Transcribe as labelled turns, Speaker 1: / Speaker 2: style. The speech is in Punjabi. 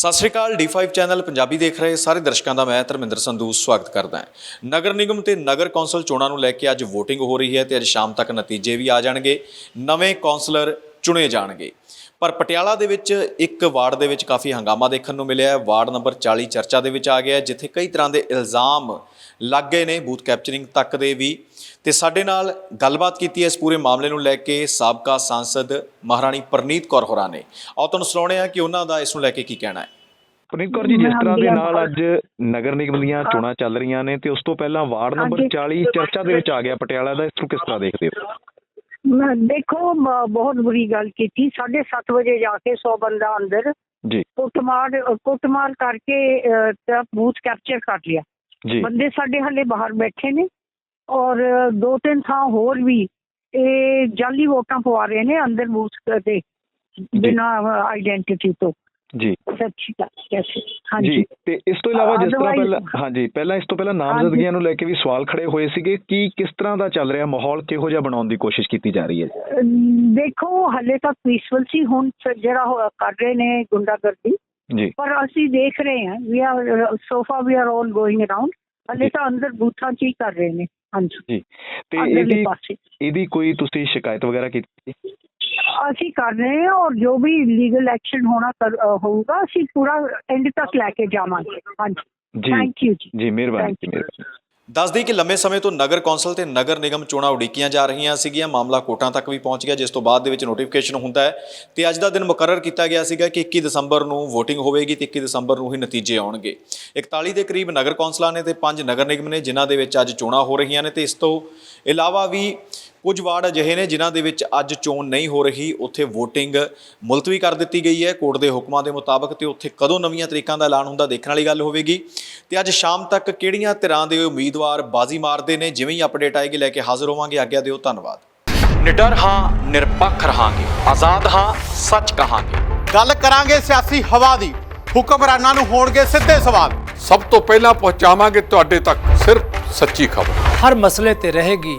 Speaker 1: ਸਤਿ ਸ਼੍ਰੀ ਅਕਾਲ D5 ਚੈਨਲ ਪੰਜਾਬੀ ਦੇਖ ਰਹੇ ਸਾਰੇ ਦਰਸ਼ਕਾਂ ਦਾ ਮੈਂ ਧਰਮਿੰਦਰ ਸੰਧੂ ਸਵਾਗਤ ਕਰਦਾ ਹਾਂ। ਨਗਰ ਨਿਗਮ ਤੇ ਨਗਰ ਕੌਂਸਲ ਚੋਣਾਂ ਨੂੰ ਲੈ ਕੇ ਅੱਜ VOTING ਹੋ ਰਹੀ ਹੈ ਤੇ ਅੱਜ ਸ਼ਾਮ ਤੱਕ ਨਤੀਜੇ ਵੀ ਆ ਜਾਣਗੇ। ਨਵੇਂ ਕੌਂਸਲਰ ਚੁਣੇ ਜਾਣਗੇ। ਪਰ ਪਟਿਆਲਾ ਦੇ ਵਿੱਚ ਇੱਕ ਵਾਰਡ ਦੇ ਵਿੱਚ ਕਾਫੀ ਹੰਗਾਮਾ ਦੇਖਣ ਨੂੰ ਮਿਲਿਆ ਹੈ। ਵਾਰਡ ਨੰਬਰ 40 ਚਰਚਾ ਦੇ ਵਿੱਚ ਆ ਗਿਆ ਹੈ ਜਿੱਥੇ ਕਈ ਤਰ੍ਹਾਂ ਦੇ ਇਲਜ਼ਾਮ ਲੱਗ ਗਏ ਨੇ ਬੂਥ ਕੈਪਚਰਿੰਗ ਤੱਕ ਦੇ ਵੀ। ਤੇ ਸਾਡੇ ਨਾਲ ਗੱਲਬਾਤ ਕੀਤੀ ਹੈ ਇਸ ਪੂਰੇ ਮਾਮਲੇ ਨੂੰ ਲੈ ਕੇ ਸਾਬਕਾ ਸਾਂਸਦ ਮਹਾਰਾਣੀ ਪ੍ਰਨੀਤ ਕੌਰ ਹੋਰਾਂ ਨੇ। ਆਓ ਤੁਹਾਨੂੰ ਸੁਣਾਉਂਦੇ ਹਾਂ ਕਿ ਉਹਨਾਂ ਦਾ ਇਸ ਨੂੰ ਲੈ ਕੇ ਕੀ ਕਹਿਣਾ ਹੈ।
Speaker 2: ਪੁਨੀਤ ਕੌਰ ਜੀ ਜਿਸ ਤਰ੍ਹਾਂ ਦੇ ਨਾਲ ਅੱਜ ਨਗਰ ਨਿਗਮ ਦੀਆਂ ਚੋਣਾਂ ਚੱਲ ਰਹੀਆਂ ਨੇ ਤੇ ਉਸ ਤੋਂ ਪਹਿਲਾਂ ਵਾਰਡ ਨੰਬਰ 40 ਚਰਚਾ ਦੇ ਵਿੱਚ ਆ ਗਿਆ ਪਟਿਆਲਾ ਦਾ। ਇਸ ਨੂੰ ਕਿਸ ਤਰ੍ਹਾਂ ਦੇਖਦੇ ਹੋ?
Speaker 3: ਮੈਂ- ਦੇਖੋ ਬਹੁਤ ਬੁਰੀ ਗੱਲ ਕੀਤੀ। 7:30 ਵਜੇ ਜਾ ਕੇ 100 ਬੰਦਾ ਅੰਦਰ
Speaker 2: ਜੀ।
Speaker 3: ਕੁੱਟਮਾਰ ਕੁੱਟਮਾਰ ਕਰਕੇ ਅਹ, ਤਾਂ ਬੂਥ ਕੈਪਚਰ ਕਰ ਲਿਆ।
Speaker 2: ਜੀ।
Speaker 3: ਬੰਦੇ ਸਾਡੇ ਹਲੇ ਬਾਹਰ ਬੈਠੇ ਨੇ ਔਰ ਦੋ ਤਿੰਨ ਥਾਂ ਹੋਰ ਵੀ ਇਹ ਜਾਲੀ ਵੋਟਾਂ ਪਵਾ ਰਹੇ ਨੇ ਅੰਦਰ ਬੂਥ ਤੇ ਬਿਨਾਂ ਆਈਡੈਂਟੀਟੀ ਤੋਂ।
Speaker 2: ਜੀ। ਜੀ
Speaker 3: ਹਾਂਜੀ।
Speaker 2: ਤੇ ਇਸ ਤੋਂ ਇਲਾਵਾ ਜਿਸ ਤਰ੍ਹਾਂ ਪਹਿਲਾਂ ਹਾਂਜੀ ਪਹਿਲਾਂ ਇਸ ਤੋਂ ਪਹਿਲਾਂ ਨਾਮਜ਼ਦਗੀਆਂ ਨੂੰ ਲੈ ਕੇ ਵੀ ਸਵਾਲ ਖੜੇ ਹੋਏ ਸੀਗੇ ਕਿ ਕਿਸ ਤਰ੍ਹਾਂ ਦਾ ਚੱਲ ਰਿਹਾ ਮਾਹੌਲ ਕਿਹੋ ਜਿਹਾ ਬਣਾਉਣ ਦੀ ਕੋਸ਼ਿਸ਼ ਕੀਤੀ ਜਾ ਰਹੀ ਹੈ?
Speaker 3: ਦੇਖੋ ਹਲੇ ਤੱਕ ਪੀਸਫੁਲ ਸੀ ਹੁਣ ਜਿਹੜਾ ਕਰ ਰਹੇ ਨੇ ਗੁੰਡਾਗਰਦੀ।
Speaker 2: ਜੀ।
Speaker 3: ਪਰ ਅਸੀਂ ਦੇਖ ਰਹੇ ਹਾਂ we are sofa we are all going around ਹਲੇ ਤਾਂ ਅੰਦਰ ਬੂਥਾਂ 'ਚ ਹੀ ਕਰ ਰਹੇ ਨੇ। ਹਾਂਜੀ।
Speaker 2: ਜੀ। ਤੇ ਇਹਦੀ ਇਹਦੀ ਕੋਈ ਤੁਸੀਂ ਸ਼ਿਕਾਇਤ ਵਗੈਰਾ ਕੀਤੀ?
Speaker 3: ਅਸੀਂ ਕਰ ਰਹੇ ਹਾਂ ਔਰ ਜੋ ਵੀ ਲੀਗਲ ਐਕਸ਼ਨ ਹੋਣਾ ਹੋਊਗਾ ਅਸੀਂ ਪੂਰਾ ਐਂਡ ਤੱਕ ਲੈ ਕੇ ਜਾਵਾਂਗੇ। ਹਾਂਜੀ। ਥੈਂਕ ਯੂ ਜੀ।
Speaker 2: ਜੀ ਮਿਹਰਬਾਨੀ ਜੀ. ਮਿਹਰਬਾਨੀ।
Speaker 1: ਦੱਸਦੀ ਕਿ ਲੰਮੇ ਸਮੇਂ ਤੋਂ ਨਗਰ ਕੌਂਸਲ ਤੇ ਨਗਰ ਨਿਗਮ ਚੋਣਾਂ ਉਡੀਕੀਆਂ ਜਾ ਰਹੀਆਂ ਸੀਗੀਆਂ। ਮਾਮਲਾ ਕੋਰਟਾਂ ਤੱਕ ਵੀ ਪਹੁੰਚ ਗਿਆ ਜਿਸ ਤੋਂ ਬਾਅਦ ਦੇ ਵਿੱਚ ਨੋਟੀਫਿਕੇਸ਼ਨ ਹੁੰਦਾ ਹੈ। ਤੇ ਅੱਜ ਦਾ ਦਿਨ ਮੁਕਰਰ ਕੀਤਾ ਗਿਆ ਸੀਗਾ ਕਿ 21 ਦਸੰਬਰ ਨੂੰ VOTING ਹੋਵੇਗੀ ਤੇ 21 ਦਸੰਬਰ ਨੂੰ ਹੀ ਨਤੀਜੇ ਆਉਣਗੇ। 41 ਦੇ ਕਰੀਬ ਨਗਰ ਕੌਂਸਲਾਂ ਨੇ ਤੇ 5 ਨਗਰ ਨਿਗਮ ਨੇ ਜਿਨ੍ਹਾਂ ਦੇ ਵਿੱਚ ਅੱਜ ਚੋਣਾਂ ਹੋ ਰਹੀਆਂ ਨੇ। ਤੇ ਇਸ ਤੋਂ ਇਲਾਵਾ ਵੀ ਕੁਝ ਵਾਰਡ ਅਜਿਹੇ ਨੇ ਜਿਨ੍ਹਾਂ ਦੇ ਵਿੱਚ ਅੱਜ ਚੋਣ ਨਹੀਂ ਹੋ ਰਹੀ। ਉੱਥੇ VOTING ਮੁਲਤਵੀ ਕਰ ਦਿੱਤੀ ਗਈ ਹੈ। ਕੋਰਟ ਦੇ ਹੁਕਮਾਂ ਦੇ ਮੁਤਾਬਕ ਤੇ ਉੱਥੇ ਕਦੋਂ ਨਵੀਆਂ ਤਰੀਕਾਂ ਦਾ ਐਲਾਨ ਹੁੰਦਾ ਦੇਖਣ ਵਾਲੀ ਗੱਲ ਹੋਵੇਗੀ। ਤੇ ਅੱਜ ਸ਼ਾਮ ਤੱਕ ਕਿਹੜੀਆਂ ਧਿਰਾਂ ਦੇ ਉਮੀਦਵਾਰ ਬਾਜ਼ੀ ਮਾਰਦੇ ਨੇ? ਜਿਵੇਂ ਹੀ ਅਪਡੇਟ ਆਏਗੀ ਲੈ ਕੇ ਹਾਜ਼ਰ ਹੋਵਾਂਗੇ। ਆਗਿਆ ਦਿਓ ਧੰਨਵਾਦ। ਨਿਡਰ ਹਾਂ ਨਿਰਪੱਖ ਰਹਾਂਗੇ। ਆਜ਼ਾਦ ਹਾਂ ਸੱਚ ਕਹਾਂਗੇ।
Speaker 4: ਗੱਲ ਕਰਾਂਗੇ ਸਿਆਸੀ ਹਵਾ ਦੀ। ਹੁਕਮਰਾਨਾਂ ਨੂੰ ਹੋਣਗੇ ਸਿੱਧੇ ਸਵਾਲ।
Speaker 5: ਸਭ ਤੋਂ ਪਹਿਲਾਂ ਪਹੁੰਚਾਵਾਂਗੇ ਤੁਹਾਡੇ ਤੱਕ ਸਿਰਫ ਸੱਚੀ ਖਬਰ।
Speaker 6: ਹਰ ਮਸਲੇ ਤੇ ਰਹੇਗੀ